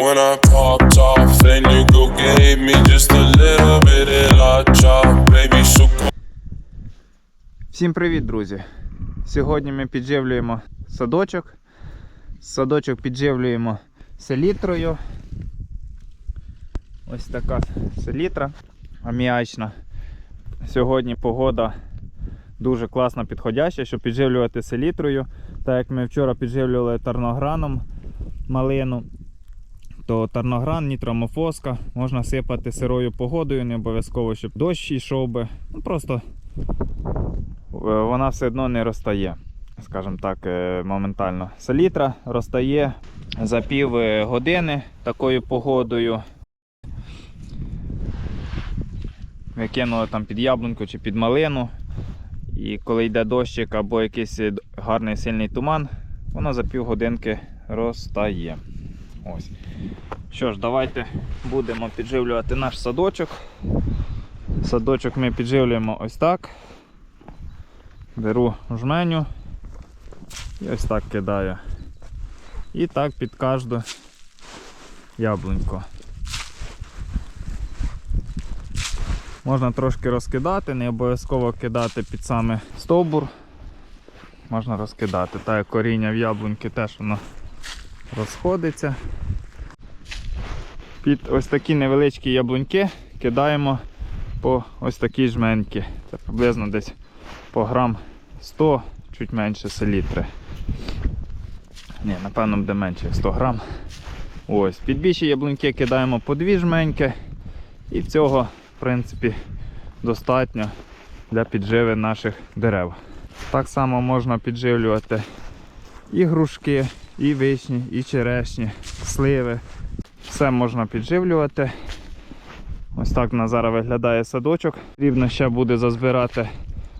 When I popped off, then you go gave me just a little bit of la chop, baby. So Всім привіт, друзі! Сьогодні ми підживлюємо садочок. Садочок підживлюємо селітрою. Ось така селітра аміачна. Сьогодні погода дуже класно підходяща, щоб підживлювати селітрою. Так як ми вчора підживлювали тарнограном малину, то тарногран, нітромофоска можна сипати сирою погодою, не обов'язково, щоб дощ йшов би. Ну просто е, вона все одно не розтає, скажімо так, е, моментально. Селітра розтає за пів е, години такою погодою. Викинули там під яблуньку чи під малину. І коли йде дощик або якийсь гарний сильний туман, воно за пів годинки розтає. Ось. Що ж, давайте будемо підживлювати наш садочок. Садочок ми підживлюємо ось так. Беру жменю і ось так кидаю. І так під кожну яблуньку. Можна трошки розкидати, не обов'язково кидати під саме стовбур. Можна розкидати. Так як коріння в яблуньки теж воно розходиться. Під ось такі невеличкі яблуньки кидаємо по ось такій жменьки. Це приблизно десь по грам 100, чуть менше селітри. Ні, напевно буде менше 100 грам. Ось, під більші яблуньки кидаємо по дві жменьки. І цього, в принципі, достатньо для підживи наших дерев. Так само можна підживлювати і грушки, і вишні, і черешні, сливи. Все можна підживлювати. Ось так на зараз виглядає садочок. Потрібно ще буде зазбирати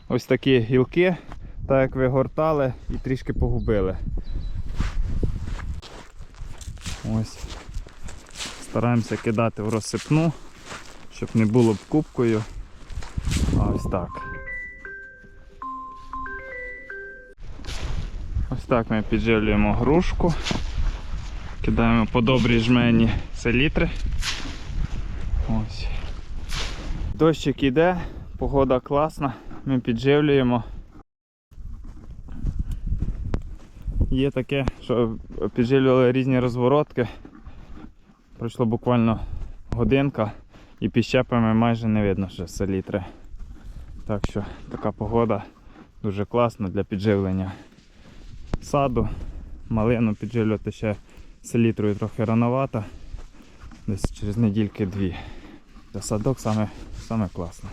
ось такі гілки, так як ви гортали і трішки погубили. Ось. Стараємося кидати в розсипну, щоб не було б кубкою. Ось так. Так ми підживлюємо грушку. Кидаємо по добрій жмені селітри. Ось. Дощик іде, погода класна, ми підживлюємо. Є таке, що підживлювали різні розворотки. Пройшло буквально годинка і під щепами майже не видно, що селітри. Так що така погода дуже класна для підживлення саду. Малину підживлювати ще селітрою трохи рановато. Десь через недільки дві. Та садок саме, саме класно.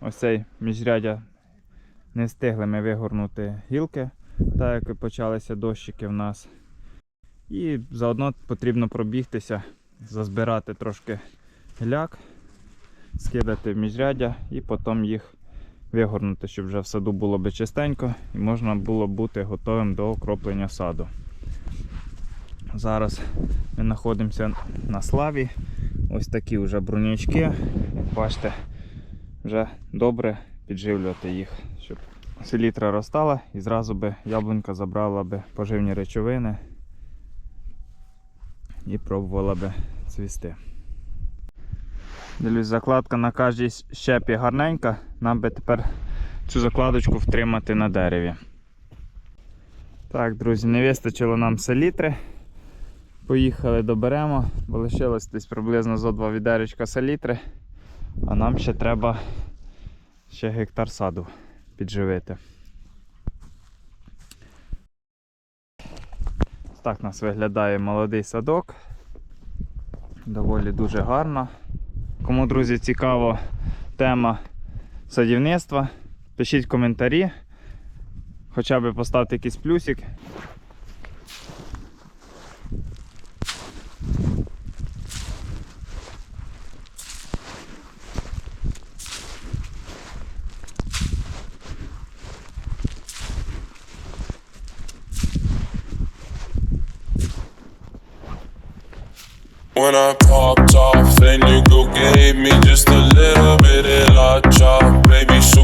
Ось цей міжрядя не встигли ми вигорнути гілки, так як почалися дощики в нас. І заодно потрібно пробігтися, зазбирати трошки гіляк, скидати в міжрядя і потім їх вигорнути, щоб вже в саду було би чистенько і можна було бути готовим до окроплення саду. Зараз ми знаходимося на славі. Ось такі вже бронячки. Бачите, вже добре підживлювати їх, щоб селітра ростала і зразу би яблунька забрала би поживні речовини і пробувала би цвісти. Дивлюсь, закладка на кожній щепі гарненька. Нам би тепер цю закладочку втримати на дереві. Так, друзі, не вистачило нам селітри. Поїхали доберемо, бо лишилось десь приблизно зо два відеречка селітри. А нам ще треба ще гектар саду підживити. Так нас виглядає молодий садок. Доволі дуже гарно. Кому, друзі, цікава тема садівництва, пишіть коментарі. Хоча б поставте якийсь плюсик. When I popped off, then you go gave me just a little bit of love, chopped, baby. So